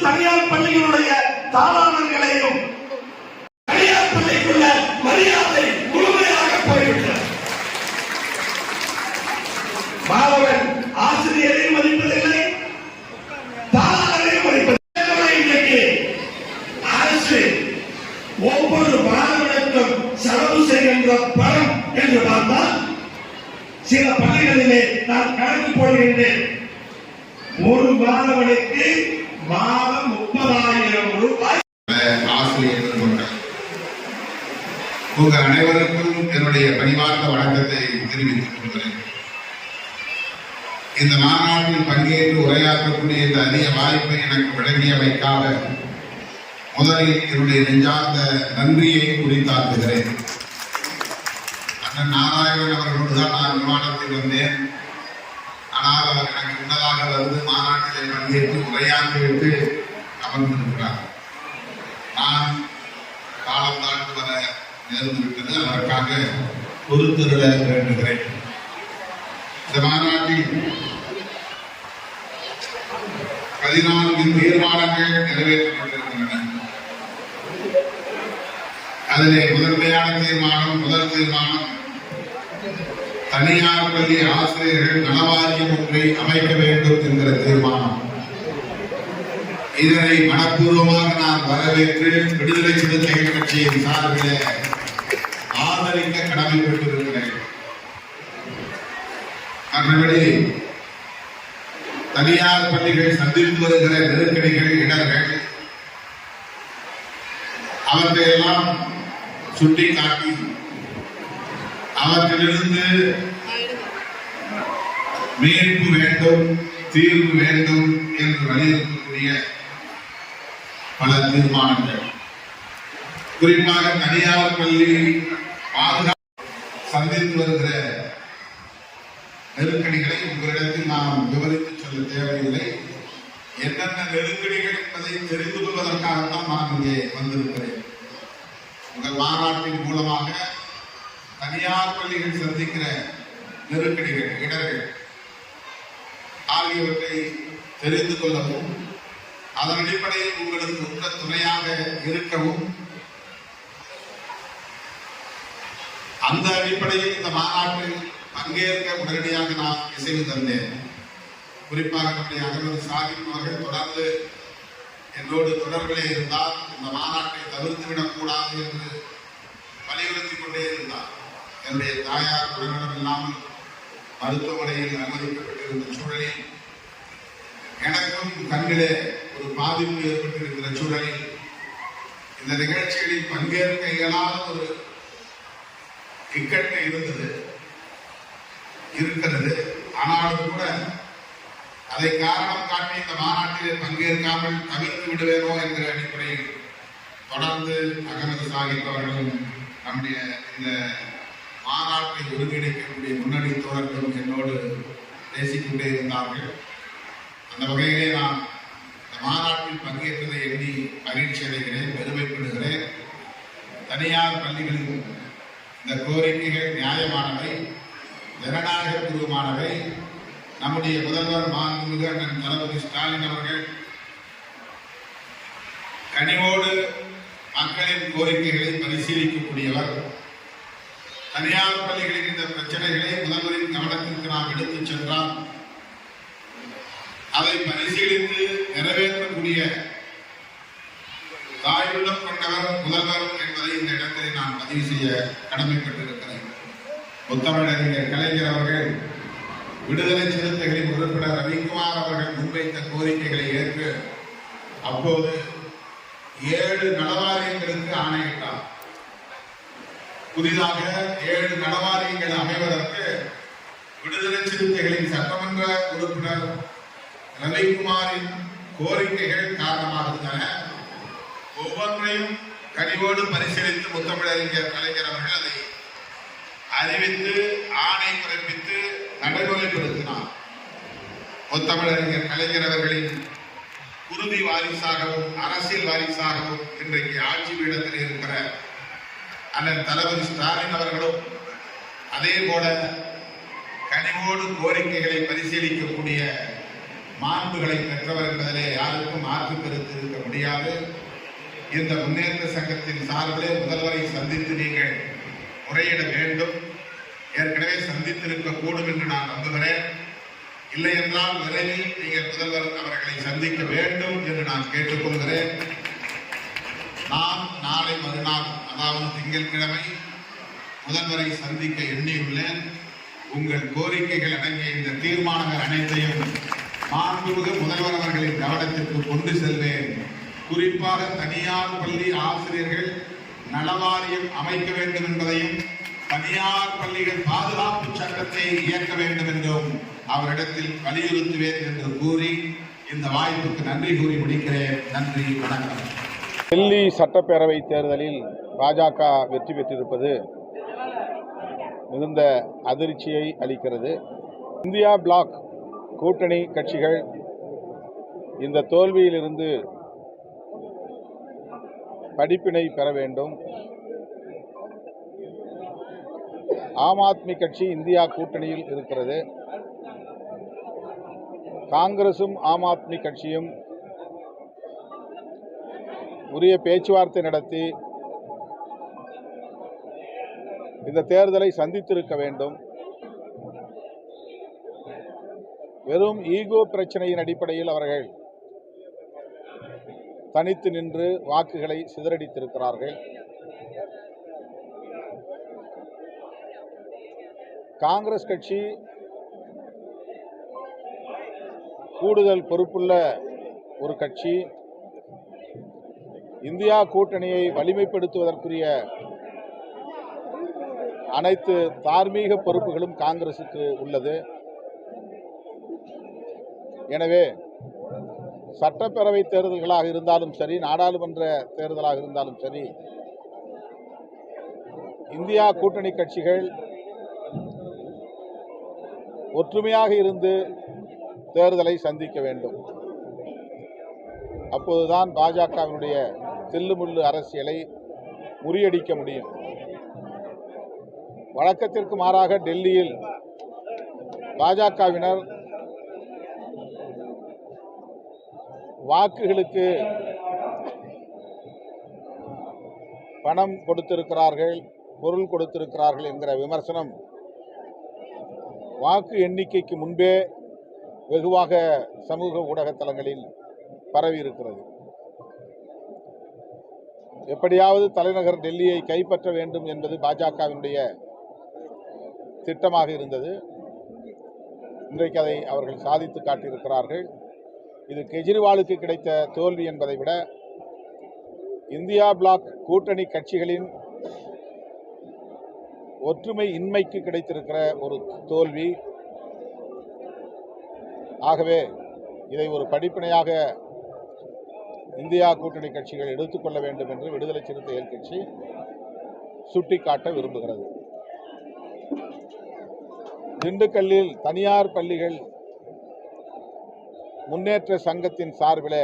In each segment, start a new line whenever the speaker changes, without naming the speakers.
தனியார் பள்ளிகளுடைய தாளாளர்களையும்
உங்கள் அனைவருக்கும் என்னுடைய பணிவார்ந்த வணக்கத்தை தெரிவித்துக் கொள்கிறேன் இந்த மாநாட்டில் பங்கேற்று உரையாற்றக்கூடிய இந்த அரிய வாய்ப்பை எனக்கு வழங்கியமைக்காக முதலில் என்னுடைய நெஞ்சார்ந்த நன்றியை குறித்தாக்குகிறேன். அண்ணன் நாராயணன் அவர்களோடு தான் நான் விமானத்தில் வந்தேன். ஆனால் அவர் எனக்கு முன்னதாக வந்து மாநாட்டிலே பங்கேற்று உரையாற்றிவிட்டு அமர்ந்திருக்கிறார். நான் காலம் தாழ்ந்து வர நேர்ந்து விட்டது அதற்காக பொறுத்திருட வேண்டுகிறேன். இந்த மாநாட்டில் பதினான்கு தீர்மானங்கள் நிறைவேற்றப்பட்டிருக்கின்றன அதிலே முதன்மையான தீர்மானம் முதல் தீர்மானம் தனியார் பள்ளி ஆசிரியர்கள் நலவாரியம் ஒன்றை அமைக்க வேண்டும் என்கிற தீர்மானம். இதனை மனப்பூர்வமாக நான் வரவேற்று விடுதலை சிறுத்தைகள் கட்சியின் சார்பில் ஆதரிக்க கடமைப்பட்டிருக்கிறேன் மற்றபடி தனியார் பள்ளிகள் சந்தித்து வருகிற நெருக்கடிகள் இடர்கள் அவற்றையெல்லாம் சுட்டிக்காட்டி அவற்றிலிருந்து மீட்பு வேண்டும் தீர்வு வேண்டும் என்று வலியுறுத்தக்கூடிய பல தீர்மானங்கள். குறிப்பாக தனியார் பள்ளி பாதுகாப்பு சந்தித்து வருகிற நெருக்கடிகளை உங்களிடத்தில் நாம் விவரித்து சொல்ல தேவையில்லை. என்னென்ன நெருக்கடிகள் என்பதை தெரிந்து கொள்வதற்காகத்தான் நான் இங்கே வந்திருக்கிறேன். உங்கள் மாநாட்டின் மூலமாக தனியார் பள்ளிகள் சந்திக்கிற நெருக்கடிகள் இடர்கள் ஆகியவற்றை தெரிந்து கொள்ளவும் அதன் அடிப்படையில் உங்களுக்கு உள்ள துணையாக இருக்கவும் அந்த அடிப்படையில் இந்த மாநாட்டில் பங்கேற்க உடனடியாக நான் இசைவு தந்தேன். குறிப்பாக நம்முடைய அகமது சாஹிப் அவர்கள் தொடர்ந்து என்னோடு தொடர்பிலே இருந்தால் இந்த மாநாட்டை தவிர்த்து விடக்கூடாது என்று வலியுறுத்தி கொண்டே இருந்தார். என்னுடைய தாயார் உடல்நலம் இல்லாமல் மருத்துவமனையில் அனுமதிக்கப்பட்டிருந்த சூழலில் எனக்கும் கண்ணிலே ஒரு பாதிப்பு ஏற்பட்டிருக்கிற சூழலில் இந்த நிகழ்ச்சிகளில் பங்கேற்க இயலாத ஒரு டிக்கெட் இருந்தது இருக்கிறது. ஆனாலும் கூட அதை காரணம் காட்டி இந்த மாநாட்டிலே பங்கேற்காமல் தவிர்த்து விடுவேனோ என்கிற அடிப்படையில் தொடர்ந்து அகமது சாஹிப் அவர்களும் நம்முடைய இந்த மாநாட்டை ஒருங்கிணைக்கக்கூடிய முன்னணி தோழர்களும் என்னோடு பேசிக்கொண்டே இருந்தார்கள். அந்த வகையிலே நான் இந்த மாநாட்டில் பங்கேற்றதை எண்ணி மகிழ்ச்சி அடைகிறேன் பெருமைப்படுகிறேன். தனியார் பள்ளிகளின் இந்த கோரிக்கைகள் நியாயமானவை ஜனநாயக பூர்வமானவை நம்முடைய முதல்வர் மாண்புமிகு அண்ணன் தளபதி ஸ்டாலின் அவர்கள் கனிவோடு மக்களின் கோரிக்கைகளை பரிசீலிக்கக்கூடியவர். தனியார் பள்ளிகளின் இந்த பிரச்சனைகளை முதல்வரின் கவனத்திற்கு நாம் எடுத்துச் சென்றால் அதை பரிசீலித்து நிறைவேற்றக்கூடிய தாயுள்ளம் கொண்டவர் முதல்வர் என்பதை இந்த இடத்திலே நான் பதிவு செய்ய கடமைப்பட்டிருக்கிறேன். முத்தமிழறிஞர் கலைஞர் அவர்கள் விடுதலை சிறுத்தைகளின் உறுப்பினர் ரவிக்குமார் அவர்கள் முன்வைத்த கோரிக்கைகளை ஏற்று அப்போது ஏழு நலவாரியங்களுக்கு ஆணையிட்டார். புதிதாக ஏழு நலவாரியங்கள் அமைவதற்கு விடுதலை சிறுத்தைகளின் சட்டமன்ற உறுப்பினர் ரவிக்குமாரின் கோரிக்கைகள் காரணமாக இருந்தன ஒவ்வொன்றையும் கனிவோடு பரிசீலித்து முத்தமிழறிஞர் கலைஞர் அவர்கள் அதை அறிவித்து ஆணை பிறப்பித்து
நடைமுறைப்படுத்தினார். முத்தமிழறிஞர் கலைஞர் அவர்களின் குருதி வாரிசாகவும் அரசியல் வாரிசாகவும் இன்றைக்கு ஆட்சி பீடத்தில் இருக்கிற அண்ணன் தளபதி ஸ்டாலின் அவர்களும் அதே போல கனிவோடு கோரிக்கைகளை பரிசீலிக்கக்கூடிய மாண்புகளை பெற்றவர் என்பதிலே யாருக்கும் மாற்று கருத்து இருக்க முடியாது. இந்த முன்னேற்ற சங்கத்தின் சார்பிலே முதல்வரை சந்தித்து நீங்கள் முறையிட வேண்டும். ஏற்கனவே சந்தித்திருக்க கூடும் என்று நான் நம்புகிறேன். இல்லை என்றால் விரைவில் நீங்கள் முதல்வர் அவர்களை சந்திக்க வேண்டும் என்று நான் கேட்டுக்கொள்கிறேன். நான் நாளை மறுநாள் அதாவது திங்கட்கிழமை முதல்வரை சந்திக்க எண்ணியுள்ளேன். உங்கள் கோரிக்கைகள் அடங்கிய இந்த தீர்மானங்கள் அனைத்தையும் மாண்புமிகு முதல்வர் அவர்களின் கவனத்திற்கு கொண்டு செல்வேன். குறிப்பாக தனியார் பள்ளி ஆசிரியர்கள் நலவாரியம் அமைக்க வேண்டும் என்பதையும் தனியார் பள்ளிகள் பாதுகாப்பு சட்டத்தை இயக்க வேண்டும் என்றும் அவரிடத்தில் வலியுறுத்துவேன் என்று கூறி இந்த வாய்ப்புக்கு நன்றி கூறி முடிக்கிறேன். நன்றி வணக்கம்.
டெல்லி சட்டப்பேரவை தேர்தலில் பாஜக வெற்றி பெற்றிருப்பது மிகுந்த அதிர்ச்சியை அளிக்கிறது. இந்தியா பிளாக் கூட்டணி கட்சிகள் இந்த தோல்வியிலிருந்து படிப்பினை பெற வேண்டும். ஆம் ஆத்மி கட்சி இந்தியா கூட்டணியில் இருக்கிறது. காங்கிரசும் ஆம் ஆத்மி கட்சியும் உரிய பேச்சுவார்த்தை நடத்தி இந்த தேர்தலை சந்தித்திருக்க வேண்டும். வெறும் ஈகோ பிரச்சனையின் அடிப்படையில் அவர்கள் தனித்து நின்று வாக்குகளை சிதறடித்திருக்கிறார்கள். காங்கிரஸ் கட்சி கூடுதல் பொறுப்புள்ள ஒரு கட்சி. இந்தியா கூட்டணியை வலிமைப்படுத்துவதற்குரிய அனைத்து தார்மீக பொறுப்புகளும் காங்கிரசுக்கு உள்ளது. எனவே சட்டப்பேரவை தேர்தல்களாக இருந்தாலும் சரி நாடாளுமன்ற தேர்தலாக இருந்தாலும் சரி இந்தியா கூட்டணி கட்சிகள் ஒற்றுமையாக இருந்து தேர்தலை சந்திக்க வேண்டும். அப்போதுதான் பாஜகவினுடைய தில்லுமுள்ளு அரசியலை முறியடிக்க முடியும். வழக்கத்திற்கு மாறாக டெல்லியில் பாஜகவினர் வாக்குகளுக்கு பணம் கொடுத்திருக்கிறார்கள் பொருள் கொடுத்திருக்கிறார்கள் என்கிற விமர்சனம் வாக்கு எண்ணிக்கைக்கு முன்பே வெகுவாக சமூக ஊடகத்தலங்களில் பரவி இருக்கிறது. எப்படியாவது தலைநகர் டெல்லியை கைப்பற்ற வேண்டும் என்பது பாஜகவினுடைய திட்டமாக இருந்தது. இன்றைக்கு அதை அவர்கள் சாதித்து காட்டியிருக்கிறார்கள். இது கெஜ்ரிவாலுக்கு கிடைத்த தோல்வி என்பதை விட இந்தியா பிளாக் கூட்டணி கட்சிகளின் ஒற்றுமை இன்மைக்கு கிடைத்திருக்கிற ஒரு தோல்வி. ஆகவே இதை ஒரு படிப்பினையாக இந்தியா கூட்டணி கட்சிகள் எடுத்துக்கொள்ள வேண்டும் என்று விடுதலை சிறுத்தைகள் கட்சி சுட்டிக்காட்ட விரும்புகிறது. திண்டுக்கல்லில் தனியார் பள்ளிகள் முன்னேற்ற சங்கத்தின் சார்பில்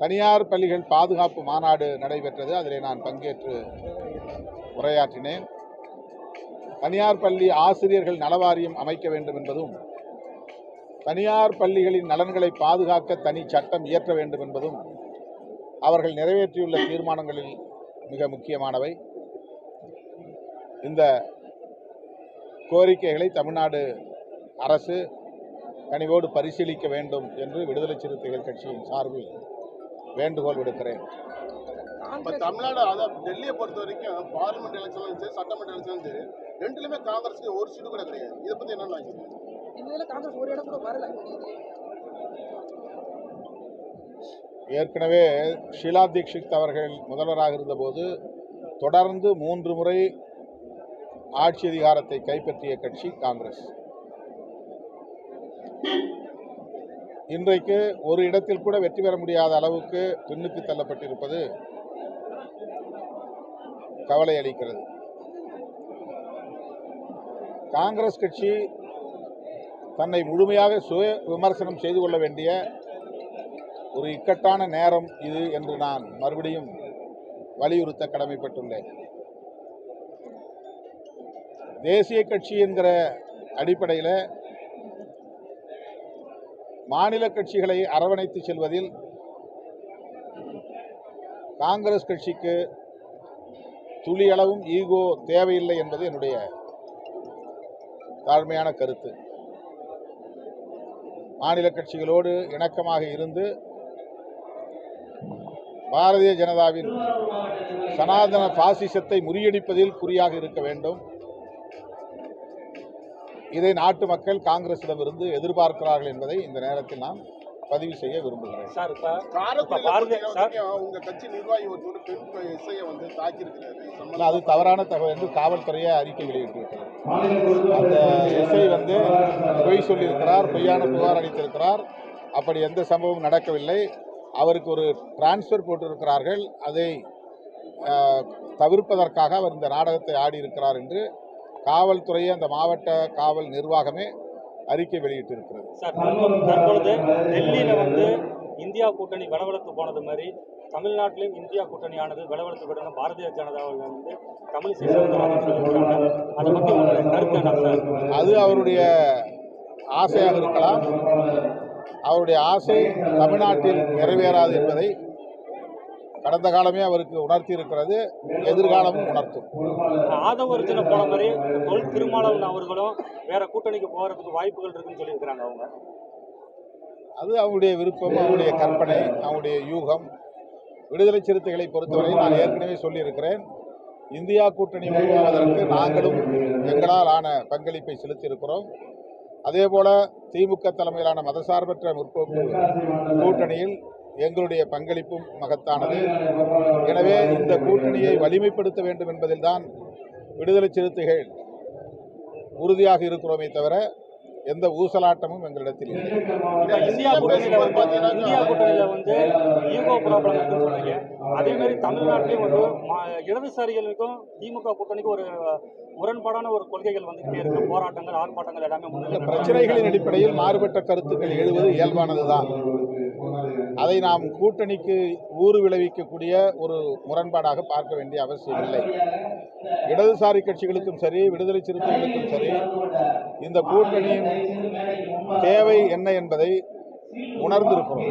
தனியார் பள்ளிகள் பாதுகாப்பு மாநாடு நடைபெற்றது. அதிலே நான் பங்கேற்று உரையாற்றினேன். தனியார் பள்ளி ஆசிரியர்கள் நலவாரியம் அமைக்க வேண்டும் என்பதும் தனியார் பள்ளிகளின் நலன்களை பாதுகாக்க தனி சட்டம் இயற்ற வேண்டும் என்பதும் அவர்கள் நிறைவேற்றியுள்ள தீர்மானங்களில் மிக முக்கியமானவை. இந்த கோரிக்கைகளை தமிழ்நாடு அரசு கனிவோடு பரிசீலிக்க வேண்டும் என்று விடுதலை சிறுத்தைகள் கட்சியின் சார்பில் வேண்டுகோள் விடுக்கிறேன்.
இப்ப தமிழ்நாடு அதாவது டெல்லியை பொறுத்த வரைக்கும் பார்லிமெண்ட் எலெக்ஷனும் சரி சட்டமன்ற எலெக்ஷனும் சரி ரெண்டுலயுமே காங்கிரஸ்க்கு ஒரு சீட்டு கூட கிடையாது. இதை பத்தி என்ன நினைக்கிறீங்க?
காங்கிரஸ் ஒரு இடம் கூட வரல.
ஏற்கனவே ஷீலா தீக்ஷித் அவர்கள் முதல்வராக இருந்தபோது தொடர்ந்து மூன்று முறை ஆட்சி அதிகாரத்தை கைப்பற்றிய கட்சி காங்கிரஸ். இன்றைக்கு ஒரு இடத்தில் கூட வெற்றி பெற முடியாத அளவுக்கு பின்னுக்கு தள்ளப்பட்டிருப்பது கவலை அளிக்கிறது. காங்கிரஸ் கட்சி தன்னை முழுமையாக சுய விமர்சனம் செய்து கொள்ள வேண்டிய ஒரு இக்கட்டான நேரம் இது என்று நான் மறுபடியும் வலியுறுத்த கடமைப்பட்டுள்ளேன். தேசிய கட்சி என்கிற அடிப்படையில் மாநில கட்சிகளை அரவணைத்து செல்வதில் காங்கிரஸ் கட்சிக்கு துளியளவும் ஈகோ தேவையில்லை என்பது என்னுடைய தாழ்மையான கருத்து. மாநில கட்சிகளோடு இணக்கமாக இருந்து பாரதிய ஜனதாவின் சனாதன பாசிசத்தை முறியடிப்பதில் குறியாக இருக்க வேண்டும். இதை நாட்டு மக்கள் காங்கிரசிடமிருந்து எதிர்பார்க்கிறார்கள் என்பதை இந்த நேரத்தில் நான் பதிவு செய்ய விரும்புகிறேன்.
சார்
உங்க கட்சி நிர்வாகி ஒருத்தர் பெண் எஸ்ஐயை வந்து தாக்கியிருக்கிறாரு.
அது தவறான தகவல் என்று காவல்துறையை அறிக்கை வெளியிட்டிருக்கிறது. அந்த எஸ்ஐ வந்து பொய் சொல்லியிருக்கிறார் பொய்யான புகார் அளித்திருக்கிறார். அப்படி எந்த சம்பவமும் நடக்கவில்லை. அவருக்கு ஒரு டிரான்ஸ்ஃபர் போட்டிருக்கிறார்கள். அதை தவிர்ப்பதற்காக அவர் இந்த நாடகத்தை ஆடியிருக்கிறார் என்று காவல்துறையை அந்த மாவட்ட காவல் நிர்வாகமே அறிக்கை வெளியிட்டிருக்கிறது.
தற்பொழுது டெல்லியில வந்து இந்தியா கூட்டணி வளவளத்து போனது மாதிரி தமிழ்நாட்டிலும் இந்தியா கூட்டணியானது வளவளத்து விடணும் பாரதிய ஜனதாவில் வந்து தமிழிசை அதை உங்களுடைய கருத்து என்ன
அது அவருடைய ஆசையாக இருக்கலாம். அவருடைய ஆசை தமிழ்நாட்டில் நிறைவேறாது என்பதை கடந்த காலமே அவருக்கு உணர்த்தி இருக்கிறது எதிர்காலமும் உணர்த்தும்.
ஆதவர்ஜன போன மாதிரி தொல் திருமாவளவன் அவர்களும் வேற கூட்டணிக்கு போறதுக்கு வாய்ப்புகள் இருக்குன்னு சொல்லியிருக்கிறாங்க அவங்க.
அது அவங்களுடைய விருப்பம் அவங்களுடைய கற்பனை அவங்களுடைய யூகம். விடுதலை சிறுத்தைகளை பொறுத்தவரை நான் ஏற்கனவே சொல்லியிருக்கிறேன் இந்தியா கூட்டணி உருவாவதற்கு நாங்களும் எங்களால் ஆன பங்களிப்பை செலுத்தியிருக்கிறோம். அதேபோல திமுக தலைமையிலான மதசார்பற்ற முற்போக்கு கூட்டணியில் எங்களுடைய பங்களிப்பும் மகத்தானது. எனவே இந்த கூட்டணியை வலிமைப்படுத்த வேண்டும் என்பதில்தான் விடுதலை சிறுத்தைகள் உறுதியாக இருக்கிறோமே தவிர எந்த ஊசலாட்டமும் எங்களிடத்தில் இல்லை.
இந்தியா கூட்டணியில வந்து இந்தியா கூட்டணியில வந்து ஈகோ ப்ராப்ளம் இருக்குன்னு சொல்றீங்க அதே மாதிரி தமிழ்நாட்டிலையும் மா- இடதுசாரிகளுக்கும் திமுக கூட்டணிக்கும் ஒரு முரண்பாடான ஒரு கொள்கைகள் வந்துகிட்டே இருக்கு. போராட்டங்கள் ஆர்ப்பாட்டங்கள் எல்லாமே
பிரச்சனைகளின் அடிப்படையில் மாறுபட்ட கருத்துக்கள் எழுவது இயல்பானதுதான். அதை நாம் கூட்டணிக்கு ஊறு விளைவிக்கக்கூடிய ஒரு முரண்பாடாக பார்க்க வேண்டிய அவசியம் இல்லை. இடதுசாரி கட்சிகளுக்கும் சரி விடுதலை சிறுத்தைகளுக்கும் சரி இந்த கூட்டணியின் தேவை என்ன என்பதை உணர்ந்திருக்கிறோம்.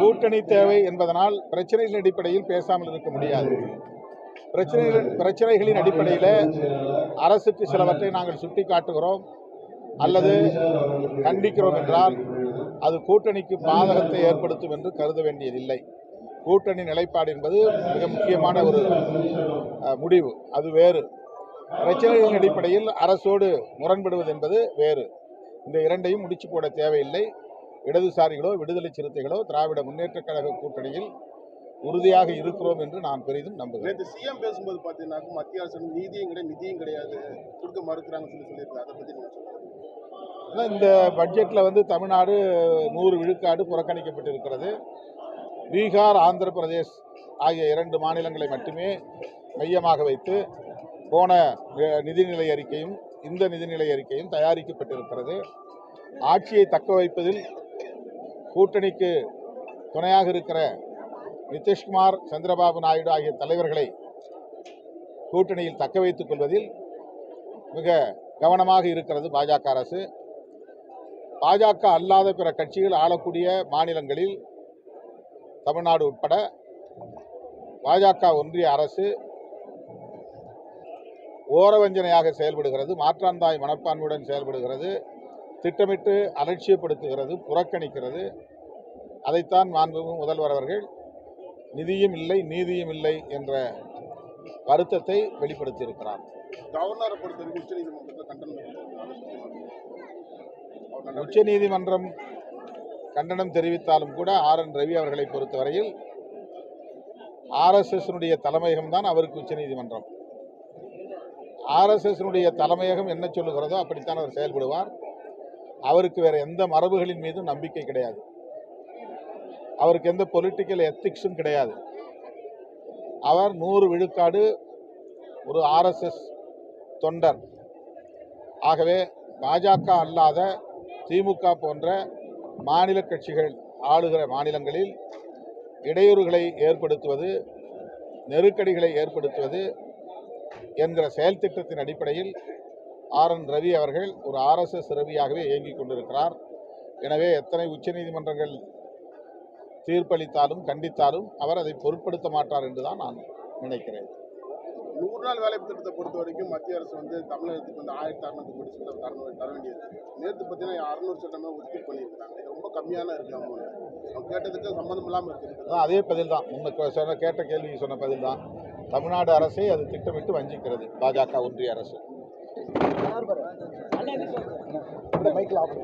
கூட்டணி தேவை என்பதனால் பிரச்சனைகளின் அடிப்படையில் பேசாமல் இருக்க முடியாது. பிரச்சனைகள் பிரச்சனைகளின் அடிப்படையில் அரசுக்கு சிலவற்றை நாங்கள் சுட்டி காட்டுகிறோம் அல்லது கண்டிக்கிறோம் என்றால் அது கூட்டணிக்கு பாதகத்தை ஏற்படுத்தும் என்று கருத வேண்டியதில்லை. கூட்டணி நிலைப்பாடு என்பது மிக முக்கியமான ஒரு முடிவு. அது வேறு. பிரச்சனைகளின் அடிப்படையில் அரசோடு முரண்படுவது என்பது வேறு. இந்த இரண்டையும் முடிச்சு போட தேவையில்லை. இடதுசாரிகளோ விடுதலை சிறுத்தைகளோ திராவிட முன்னேற்றக் கழக கூட்டணியில் உறுதியாக இருக்கிறோம் என்று நான் பெரிதும் நம்புகிறேன்
நேற்று சிஎம் பேசும்போது பார்த்தீங்கன்னா மத்திய அரசு நீதியும் கிடையாது நிதியும் கிடையாது கொடுக்க மறுக்கிறாங்கன்னு சொல்லி சொல்லியிருக்காங்க. அதை பற்றி
நீங்கள் இந்த பட்ஜெட்டில் வந்து தமிழ்நாடு நூறு விழுக்காடு புறக்கணிக்கப்பட்டிருக்கிறது. பீகார் ஆந்திர பிரதேஷ் ஆகிய இரண்டு மாநிலங்களை மட்டுமே மையமாக வைத்து போன நிதிநிலை அறிக்கையும் இந்த நிதிநிலை அறிக்கையும் தயாரிக்கப்பட்டிருக்கிறது. ஆட்சியை தக்க வைப்பதில் கூட்டணிக்கு துணையாக இருக்கிற நிதிஷ்குமார் சந்திரபாபு நாயுடு ஆகிய தலைவர்களை கூட்டணியில் தக்க வைத்துக் கொள்வதில் மிக கவனமாக இருக்கிறது பாஜக அரசு. பாஜக அல்லாத பிற கட்சிகள் ஆளக்கூடிய மாநிலங்களில் தமிழ்நாடு உட்பட பாஜக ஒன்றிய அரசு ஓரவஞ்சனையாக செயல்படுகிறது மாற்றாந்தாய் மனப்பான்மையுடன் செயல்படுகிறது திட்டமிட்டு அலட்சியப்படுத்துகிறது புறக்கணிக்கிறது. அதைத்தான் மாண்புமிகு முதல்வர் அவர்கள் நிதியும் இல்லை நீதியும் இல்லை என்ற வருத்தத்தை வெளிப்படுத்தியிருக்கிறார்.
கவர்னரை உச்ச நீதிமன்றத்தில் கண்டனம் உச்சநீதிமன்றம்
உச்ச நீதிமன்றம் கண்டனம் தெரிவித்தாலும் கூட ஆர் என் ரவி அவர்களை பொறுத்தவரையில் ஆர்எஸ்எஸ்னுடைய தலைமையகம் தான் அவருக்கு உச்சநீதிமன்றம். ஆர்எஸ்எஸ்னுடைய தலைமையகம் என்ன சொல்லுகிறதோ அப்படித்தான் அவர் செயல்படுவார். அவருக்கு வேறு எந்த மரபுகளின் மீதும் நம்பிக்கை கிடையாது. அவருக்கு எந்த பொலிட்டிக்கல் எத்திக்ஸும் கிடையாது. அவர் நூறு விழுக்காடு ஒரு ஆர்எஸ்எஸ் தொண்டர். ஆகவே பாஜக அல்லாத திமுக போன்ற மாநில கட்சிகள் ஆளுகிற மாநிலங்களில் இடையூறுகளை ஏற்படுத்துவது நெருக்கடிகளை ஏற்படுத்துவது என்கிற செயல் திட்டத்தின் அடிப்படையில் ஆர் என் ரவி அவர்கள் ஒரு ஆர்எஸ்எஸ் ரவியாகவே இயங்கிக் கொண்டிருக்கிறார். எனவே எத்தனை உச்சநீதிமன்றங்கள் தீர்ப்பளித்தாலும் கண்டித்தாலும் அவர் அதை பொருட்படுத்த மாட்டார் என்றுதான் நான் நினைக்கிறேன்.
நூறு நாள் வேலை திட்டத்தை பொறுத்த வரைக்கும் மத்திய அரசு வந்து தமிழகத்துக்கு வந்து ஆயிரத்தி அறுநூத்தி கோடி சட்டம் தர தர வேண்டியது. நேற்று பார்த்தீங்கன்னா அறுநூறு சட்டமே ஒதுக்கீடு பண்ணியிருக்காங்க இது ரொம்ப கம்மியான இருக்கு அவங்க. அவங்க கேட்டதுக்கு சம்மந்தம் இல்லாமல் இருக்குது
அதே பதில் தான். முன்ன சொன்ன கேட்ட கேள்விக்கு சொன்ன பதில் தான். தமிழ்நாடு அரசை அது திட்டமிட்டு வஞ்சிக்கிறது. பாஜக ஒன்றிய அரசு.
மைக்கில் ஆஃப்